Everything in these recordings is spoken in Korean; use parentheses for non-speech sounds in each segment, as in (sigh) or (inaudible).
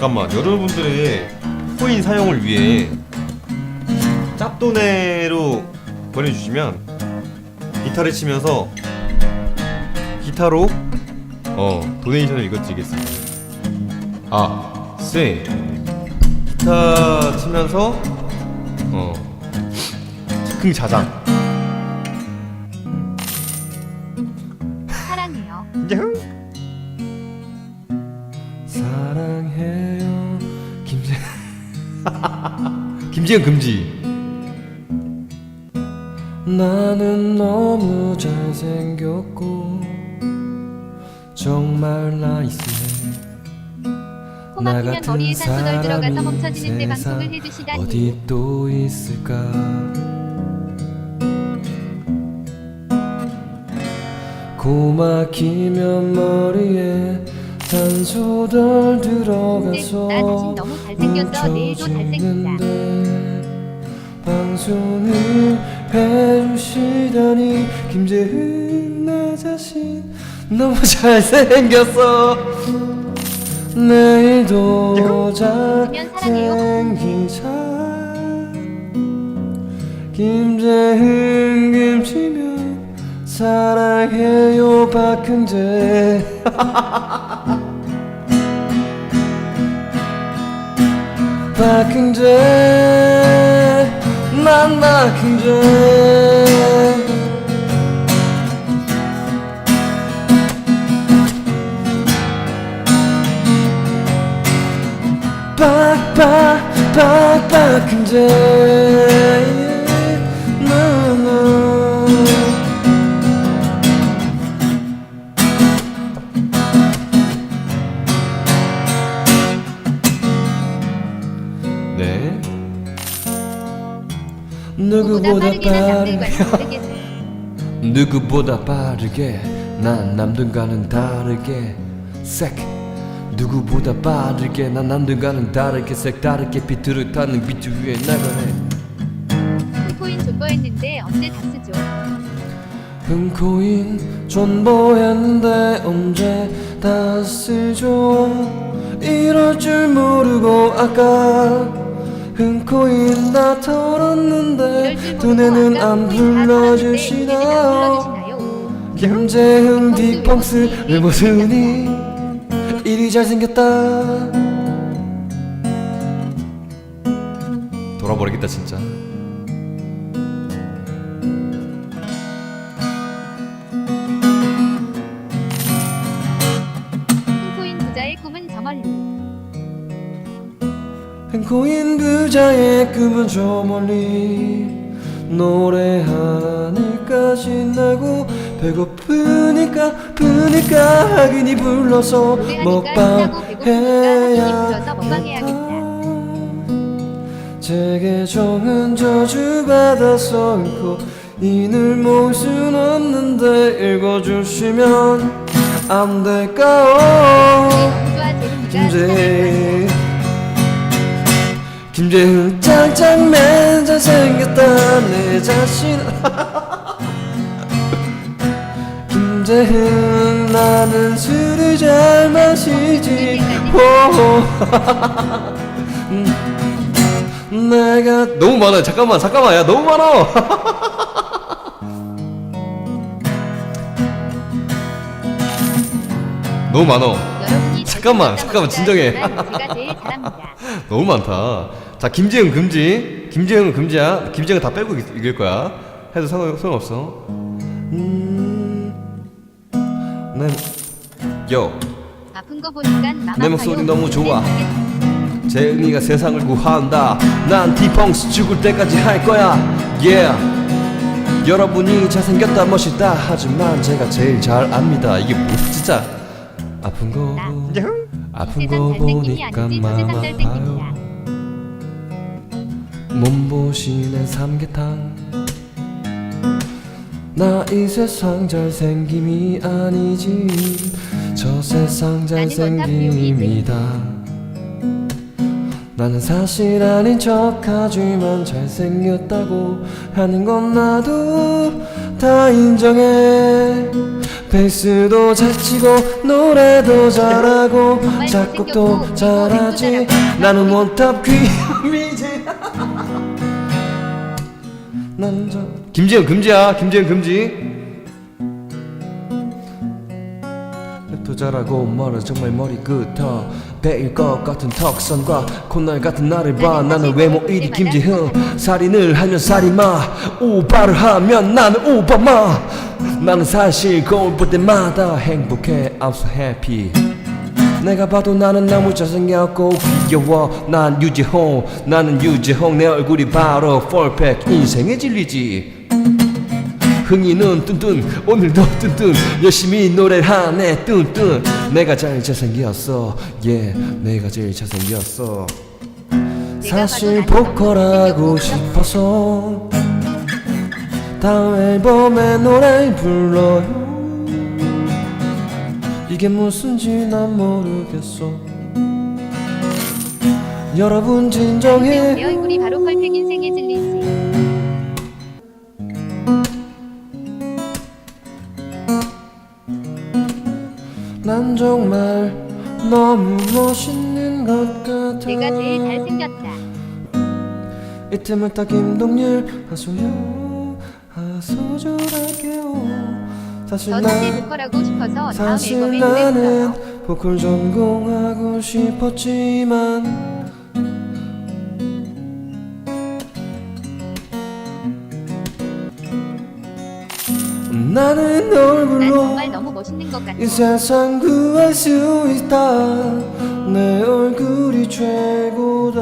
잠깐만 여러분들의 코인 사용을 위해 짭도네로 보내주시면 기타를 치면서 기타로 어 도네이션을 읽어드리겠습니다. 아, 쎄 기타 치면서 어 즉흥 자장 김재현 금지 나는 너무 잘생겼고 정말 나이스해 코막히면 머리에 산소널 들어가서 멈춰지는데 방송을 해주시다니. 어디 또 있을까 고막히면 머리에 산소덜 들어가서 근데 나 자신 너무 잘생겼어. 내일도 잘생긴다. 멈춰지는데 방송을 해주시다니 김재훈 나 자신 너무 잘생겼어. 내일도 잘생기자 김재훈 김치면 사랑해요 박흥재. (laughs) 박흥재 난 박흥재 빡빡 빡빡흥재 누구보다 빠르게. 누구보다 빠르게 난 남들과는 다르게. 색. 누구보다 빠르게 난 남들과는 다르게. 색다르게 비트를 타는 비트 위에 나가네. 코인 존버했는데 언제 다 쓰죠? 흥코인 존버했는데 언제 다 쓰죠? 이럴 줄 모르고 아까 다 이럴 털었는데 돈에는 안 불러주시나요? 김재흥 뒷펑스를 보으니 이리 잘생겼다. 돌아버리겠다 진짜 행코인 부자의 꿈은 저 멀리 노래 하늘까지 나고 배고프니까 푸니까 하긴이 불러서 노래하니까 신나고 배고프니까 먹방해야 하긴이 불러서 먹방해야겠다. 제 계정은 저주받아서 읽고 인을 모을 순 없는데 읽어주시면 안 될까요? 재훈이가 김재 김재훈 짱짱맨 잘생겼다 내 자신. (laughs) 김재훈 나는 술을 잘 마시지. 호 (laughs) 내가 너무 많아. 잠깐만 잠깐만. 야 너무 많아. (laughs) 너무 많어 잠깐만, 잠깐만, 진정해. 제가 제일 잘합니다. 너무 많다. 자, 김재흥 금지. 김재흥은 금지야. 김재흥 다 빼고 이- 이길 거야. 해도 상관 상관없어. 음, 난, 요, 아픈 거 보니까 내 목소리. 너무 좋아. 재흥이가 세상을 구한다. 난 디펑스 죽을 때까지 할 거야. Yeah. 여러분이 잘생겼다 멋있다 하지만 제가 제일 잘 압니다. 이게 뭐 진짜 아픈 거 나. 아픈 거 보니까 세상 봐요. 몸보신의 삼계탕. 나 이 세상 잘생김이 아니지. 저 세상 잘생김이다. 나는 사실 아닌 척하지만 잘생겼다고 하는 건 나도 다 인정해. 베이스도 잘 치고 노래도 잘하고 작곡도 잘생겼고 잘하지. 나는 원탑 난저 김지현 금지야. 김지현 금지. 랩도 잘하고 말은 정말 머리끝터 베일 것 같은 턱선과 콧날 같은 나를 봐. 나는 외모 1위 김지훈 살인을 하면 살인마. 오바를 하면 나는 오바마. 나는 사실 거울 볼 때마다 행복해. I'm so happy 내가 봐도 나는 너무 잘생겼고 귀여워 난 유지홍 나는 유지홍 내 얼굴이 바로 폴팩 인생의 진리지. 흥이는 뚠뚠 오늘도 뚠뚠 열심히 노래를 하네 뚠뚠 내가 제일 잘생겼어. 예 내가 제일 잘생겼어. 사실 보컬하고 싶어서 다음 앨범에 노래 불러요 이게 무슨지 난 모르겠어. 여러분 내 진정해. 얼굴이 바로 펄펙 인생의 진리지. 난 정말 너무 멋있는 것 같아. 내가 제일 잘생겼다. 이 틈을 타 김동률 하소연 하소절할게요 사실 난 보컬하고 싶어서 다음 사실 앨범에 노래 불러요 나는 보컬 전공하고 싶었지만 나는 난 얼굴로 정말 너무 멋있는 것 같아. 이 세상 구할 수 있다. 내 얼굴이 최고다.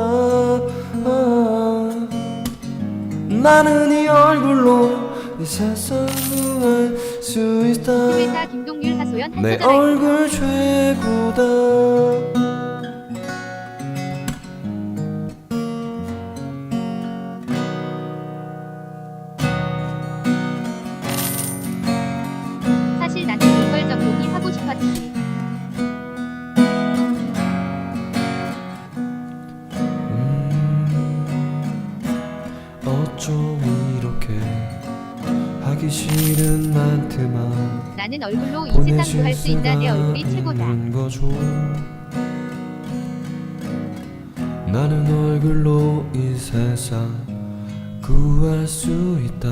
아, 나는 이 얼굴로 이 세상 구할 수 있다. 김동률 하소연 할게요 얼굴 최고다 나는 얼굴로 이 세상 구할 수 있다 내 얼굴이 최고다. 나는 얼굴로 이 세상 구할 수 있다.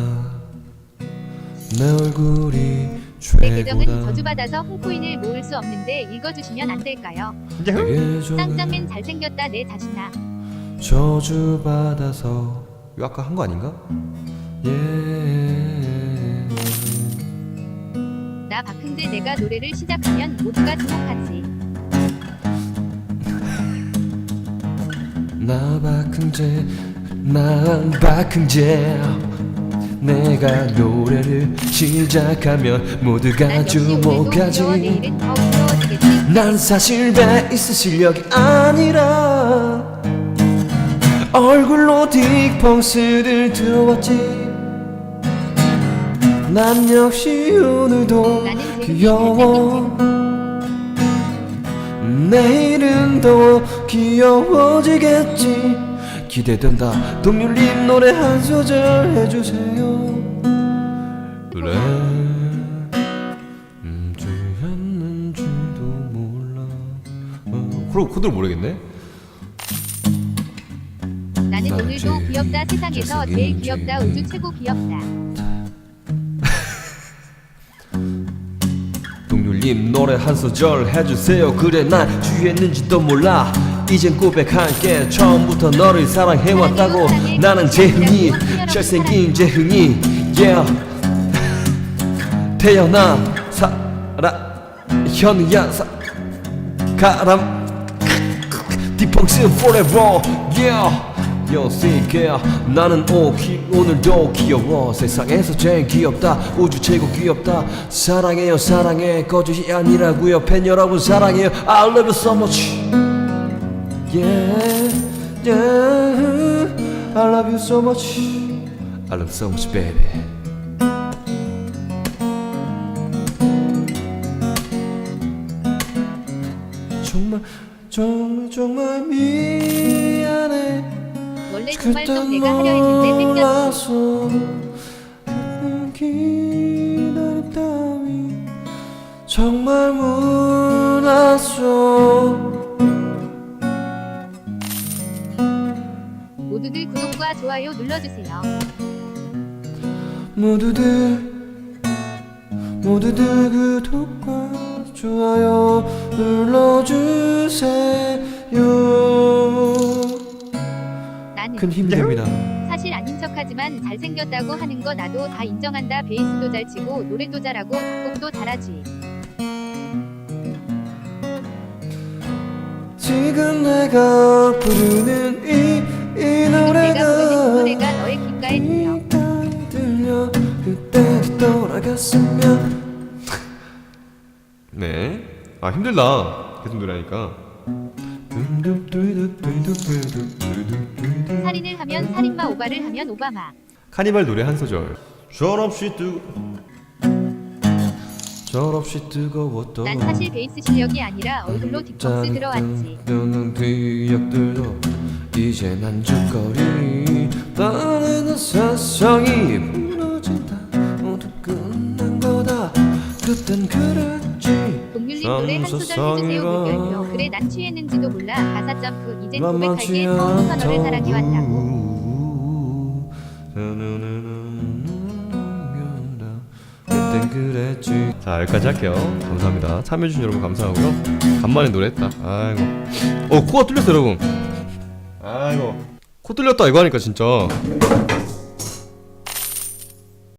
내 얼굴이 내 계정은 최고다 저주받아서 홍코인을 모을 수 없는데 읽어주시면 안 될까요? 짱짱맨 잘생겼다 내 자신아. 저주받아서 이거 아까 한 거 아닌가? 예 나 박흥재 내가 노래를 시작하면 모두가 주목하지. 나 박흥재 난 박흥재. 내가 노래를 시작하면 모두가 난 역시 오늘도 주목하지. 내일은 더난 사실 베이스 실력이 아니라 얼굴로 딕펑스를 들어왔지 난 역시 오늘도 귀여워. 내일은 더 귀여워지겠지. 기대된다. 동률님 노래 한 소절 해주세요. 그래. 음, 죄였는지도 몰라. 어, 그럼 코드를 모르겠네. 나는 나 오늘도 귀엽다. 세상에서 제일 귀엽다. 우주 최고 귀엽다 님 노래 한 소절 해주세요. 그래 난 주의했는지도 몰라. 이젠 고백할게. 처음부터 너를 사랑해왔다고. 나는 재흥이 잘생긴 재흥이. Yeah. 태어나 사라 현우야 사 가람. 디펑스 forever. Yeah 여시게 나는 오 기 오늘도 귀여워. 세상에서 제일 귀엽다. 우주 최고 귀엽다. 사랑해요 사랑해. 거짓이 아니라고요. 팬 여러분 사랑해요. I love you so much. Yeah yeah. I love you so much. I love you so much baby. 정말 정말 정말 원래 정말 그땐 좀 내가 하려 했는데 뺏겼지 몰라서 그땐 기 정말 몰랐어. 모두들 구독과 좋아요 눌러주세요. 모두들 모두들 구독과 좋아요 눌러주세요 큰 힘이 됩니다 사실 아닌 척하지만 잘생겼다고 하는 거 나도 다 인정한다. 베이스도 잘 치고 노래도 잘하고 작곡도 잘하지. 지금 내가 부르는 이, 이 내가 부르는 이 노래가 노래가 너의 귓가에 들려. 그때로 돌아갔으면 네. 아 힘들다. 계속 노래하니까. 살인을 하면 살인마 오바를 하면 오바마. 카니발 노래 한 소절. 철없이 뜨 철없이 뜨거웠던 난 사실 베이스 실력이 아니라 얼굴로 딕펑스 들어왔지. 는 기억들도 이제 난 죽거리 떠나는 세상이 무너진다 모두 끝난 거다 그땐 동률님 노래 한 소절 해주세요. 그래 난 취했는지도 몰라. 가사 점프. 이젠 고백할게. 처음부터 너를 사랑해왔다고. 자 여기까지 할게요 감사합니다 참여해주신 여러분 감사하고요 간만에 노래했다 아이고 어 코가 뚫렸어 여러분 아이고 코 뚫렸다 이거 하니까 진짜